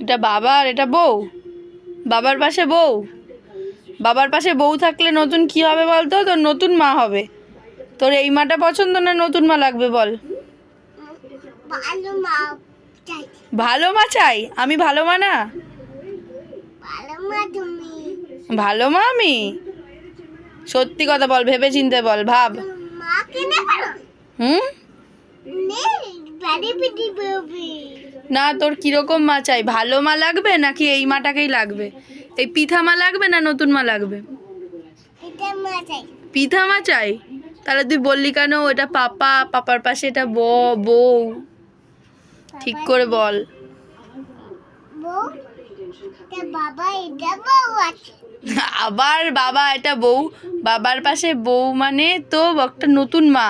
এটা বাবা আর এটা বউ। বাবার পাশে বউ। বাবার পাশে বউ থাকলে নতুন কি হবে বলতো? তোর নতুন মা হবে। তোর এই মাটা পছন্দ না নতুন মা লাগবে বল? ভালো মা চাই। আমি ভালো মা না? ভালো মা আমি? সত্যি কথা বল ভেবে চিনতে বল ভাব। হুম? না তোর কীরকম মা চাই? ভালো মা লাগবে নাকি এই মাটাকেই লাগবে? এই পিঠা মা লাগবে না নতুন মা লাগবে? পিঠা মা চাই। তাহলে তুই বললি কেন? এটা পাপা পাপার পাশে এটা ব বউ। ঠিক করে বল। আবার বাবা এটা বউ। বাবার পাশে বউ মানে তো একটা নতুন মা।